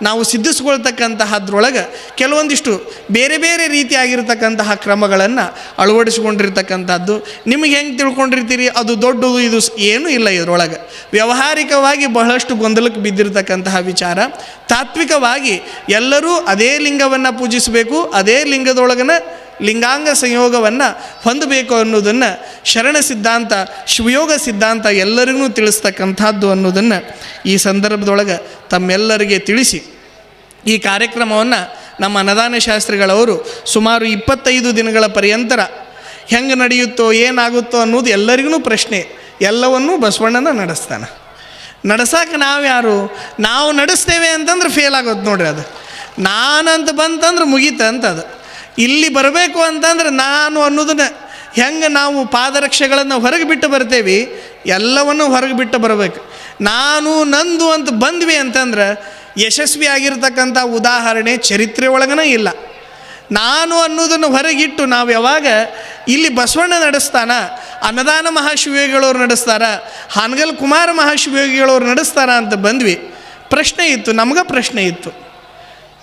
ನಾವು ಸಿದ್ಧಿಸ್ಕೊಳ್ತಕ್ಕಂತಹದ್ರೊಳಗೆ ಕೆಲವೊಂದಿಷ್ಟು ಬೇರೆ ಬೇರೆ ರೀತಿಯಾಗಿರ್ತಕ್ಕಂತಹ ಕ್ರಮಗಳನ್ನು ಅಳವಡಿಸಿಕೊಂಡಿರ್ತಕ್ಕಂಥದ್ದು. ನಿಮಗೆ ಹೆಂಗೆ ತಿಳ್ಕೊಂಡಿರ್ತೀರಿ? ಅದು ದೊಡ್ಡದು, ಇದು ಏನೂ ಇಲ್ಲ ಇದರೊಳಗೆ. ವ್ಯಾವಹಾರಿಕವಾಗಿ ಬಹಳಷ್ಟು ಗೊಂದಲಕ್ಕೆ ಬಿದ್ದಿರತಕ್ಕಂತಹ ವಿಚಾರ. ತಾತ್ವಿಕವಾಗಿ ಎಲ್ಲರೂ ಅದೇ ಲಿಂಗವನ್ನು ಪೂಜಿಸಬೇಕು, ಅದೇ ಲಿಂಗದೊಳಗನ ಲಿಂಗಾಂಗ ಸಂಯೋಗವನ್ನು ಹೊಂದಬೇಕು ಅನ್ನೋದನ್ನು ಶರಣ ಸಿದ್ಧಾಂತ, ಶಿವಯೋಗ ಸಿದ್ಧಾಂತ ಎಲ್ಲರಿಗೂ ತಿಳಿಸ್ತಕ್ಕಂಥದ್ದು ಅನ್ನೋದನ್ನು ಈ ಸಂದರ್ಭದೊಳಗೆ ತಮ್ಮೆಲ್ಲರಿಗೆ ತಿಳಿಸಿ. ಈ ಕಾರ್ಯಕ್ರಮವನ್ನು ನಮ್ಮ ಅನದಾನ ಶಾಸ್ತ್ರಿಗಳವರು ಸುಮಾರು ಇಪ್ಪತ್ತೈದು ದಿನಗಳ ಪರ್ಯಂತರ ಹೆಂಗೆ ನಡೆಯುತ್ತೋ, ಏನಾಗುತ್ತೋ ಅನ್ನೋದು ಎಲ್ಲರಿಗೂ ಪ್ರಶ್ನೆ. ಎಲ್ಲವನ್ನೂ ಬಸವಣ್ಣನ ನಡೆಸ್ತಾನೆ. ನಡೆಸಕ್ಕೆ ನಾವು ಯಾರು ನಾವು ನಡೆಸ್ತೇವೆ ಅಂತಂದ್ರೆ ಫೇಲ್ ಆಗೋದು ನೋಡ್ರಿ ಅದು. ನಾನಂತ ಬಂತಂದ್ರೆ ಮುಗೀತ ಅಂತ ಅದು ಇಲ್ಲಿ ಬರಬೇಕು ಅಂತಂದ್ರೆ ನಾನು ಅನ್ನೋದನ್ನ. ಹೆಂಗೆ ನಾವು ಪಾದರಕ್ಷೆಗಳನ್ನು ಹೊರಗೆ ಬಿಟ್ಟು ಬರ್ತೇವೆ, ಎಲ್ಲವನ್ನು ಹೊರಗೆ ಬಿಟ್ಟು ಬರಬೇಕು. ನಾನು ನಂದು ಅಂತ ಬಂದ್ವಿ ಅಂತಂದ್ರೆ ಯಶಸ್ವಿ ಆಗಿರ್ತಕ್ಕಂಥ ಉದಾಹರಣೆ ಚರಿತ್ರೆ ಒಳಗನೇ ಇಲ್ಲ. ನಾನು ಅನ್ನೋದನ್ನು ಹೊರಗಿಟ್ಟು ನಾವು ಯಾವಾಗ ಇಲ್ಲಿ ಬಸವಣ್ಣ ನಡೆಸ್ತಾನ ಅನ್ನದಾನ ಮಹಾಶಿವಯೋಗಿಗಳವ್ರು ನಡೆಸ್ತಾರ, ಹಾನಗಲ್ ಕುಮಾರ ಮಹಾಶಿವಯೋಗಿಗಳವ್ರು ನಡೆಸ್ತಾರ ಅಂತ ಬಂದ್ವಿ. ಪ್ರಶ್ನೆ ಇತ್ತು, ನಮ್ಗೆ ಪ್ರಶ್ನೆ ಇತ್ತು.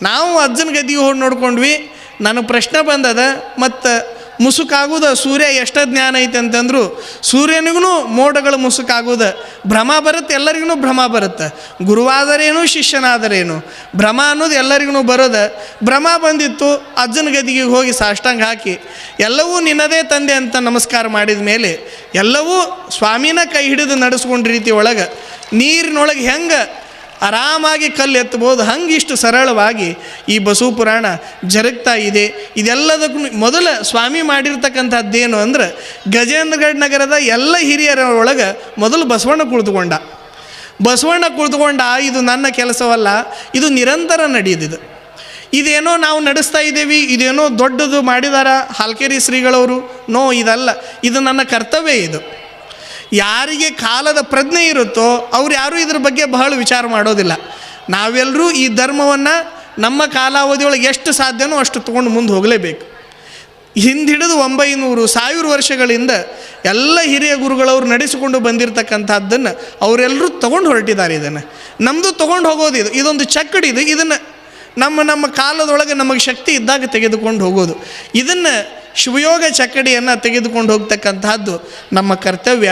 ನಾವು ಅಜ್ಜನ ಗದ್ದಿಗೆ ಹೋಗಿ ನೋಡ್ಕೊಂಡ್ವಿ, ನನಗೆ ಪ್ರಶ್ನೆ ಬಂದದ, ಮತ್ತು ಮುಸುಕಾಗುದ? ಸೂರ್ಯ ಎಷ್ಟು ಜ್ಞಾನ ಐತೆ ಅಂತಂದ್ರು ಸೂರ್ಯನಿಗೂ ಮೋಡಗಳು ಮುಸುಕಾಗುದ. ಭ್ರಮ ಬರುತ್ತೆ ಎಲ್ಲರಿಗೂ ಭ್ರಮ ಬರುತ್ತೆ. ಗುರುವಾದರೇನು, ಶಿಷ್ಯನಾದರೇನು? ಭ್ರಮ ಅನ್ನೋದು ಎಲ್ಲರಿಗೂ ಬರೋದ. ಭ್ರಮ ಬಂದಿತ್ತು, ಅಜ್ಜನ ಗದಿಗೆ ಹೋಗಿ ಸಾಷ್ಟಾಂಗ ಹಾಕಿ, ಎಲ್ಲವೂ ನಿನ್ನದೇ ತಂದೆ ಅಂತ ನಮಸ್ಕಾರ ಮಾಡಿದ ಮೇಲೆ, ಎಲ್ಲವೂ ಸ್ವಾಮಿನ ಕೈ ಹಿಡಿದು ನಡೆಸ್ಕೊಂಡ ರೀತಿ ಒಳಗೆ, ನೀರಿನೊಳಗೆ ಹೆಂಗೆ ಆರಾಮಾಗಿ ಕಲ್ಲು ಎತ್ತಬೋದು ಹಂಗೆ ಇಷ್ಟು ಸರಳವಾಗಿ ಈ ಬಸವ ಪುರಾಣ ಜರುಗ್ತಾ ಇದೆ. ಇದೆಲ್ಲದಕ್ಕೂ ಮೊದಲು ಸ್ವಾಮಿ ಮಾಡಿರ್ತಕ್ಕಂಥದ್ದೇನು ಅಂದ್ರೆ ಗಜೇಂದ್ರಗಡ್ ನಗರದ ಎಲ್ಲ ಹಿರಿಯರ ಒಳಗೆ ಮೊದಲು ಬಸವಣ್ಣ ಕುಳಿತುಕೊಂಡ. ಬಸವಣ್ಣ ಕುಳಿತುಕೊಂಡ, ಇದು ನನ್ನ ಕೆಲಸವಲ್ಲ, ಇದು ನಿರಂತರ ನಡೆಯದಿದೆ ಇದೇನೋ ನಾವು ನಡೆಸ್ತಾ ಇದ್ದೀವಿ, ಇದೇನೋ ದೊಡ್ಡದು ಮಾಡಿದಾರ ಹಾಲ್ಕೇರಿ ಶ್ರೀಗಳವರು. ನೋ, ಇದಲ್ಲ. ಇದು ನನ್ನ ಕರ್ತವ್ಯ ಇದು. ಯಾರಿಗೆ ಕಾಲದ ಪ್ರಜ್ಞೆ ಇರುತ್ತೋ ಅವ್ರು ಯಾರೂ ಇದ್ರ ಬಗ್ಗೆ ಬಹಳ ವಿಚಾರ ಮಾಡೋದಿಲ್ಲ. ನಾವೆಲ್ಲರೂ ಈ ಧರ್ಮವನ್ನು ನಮ್ಮ ಕಾಲಾವಧಿಯೊಳಗೆ ಎಷ್ಟು ಸಾಧ್ಯನೋ ಅಷ್ಟು ತೊಗೊಂಡು ಮುಂದೆ ಹೋಗಲೇಬೇಕು. ಹಿಂದಿಡಿದು ಒಂಬೈನೂರು, ಸಾವಿರ ವರ್ಷಗಳಿಂದ ಎಲ್ಲ ಹಿರಿಯ ಗುರುಗಳವರು ನಡೆಸಿಕೊಂಡು ಬಂದಿರತಕ್ಕಂಥದ್ದನ್ನು ಅವರೆಲ್ಲರೂ ತೊಗೊಂಡು ಹೊರಟಿದ್ದಾರೆ ಇದನ್ನು. ನಮ್ಮದು ತೊಗೊಂಡು ಹೋಗೋದು ಇದು. ಇದೊಂದು ಚಕ್ಕಡಿದು ಇದನ್ನು ನಮ್ಮ ನಮ್ಮ ಕಾಲದೊಳಗೆ ನಮಗೆ ಶಕ್ತಿ ಇದ್ದಾಗ ತೆಗೆದುಕೊಂಡು ಹೋಗೋದು. ಇದನ್ನು ಶಿವಯೋಗ ಚಕ್ಕಡಿಯನ್ನು ತೆಗೆದುಕೊಂಡು ಹೋಗ್ತಕ್ಕಂಥದ್ದು ನಮ್ಮ ಕರ್ತವ್ಯ.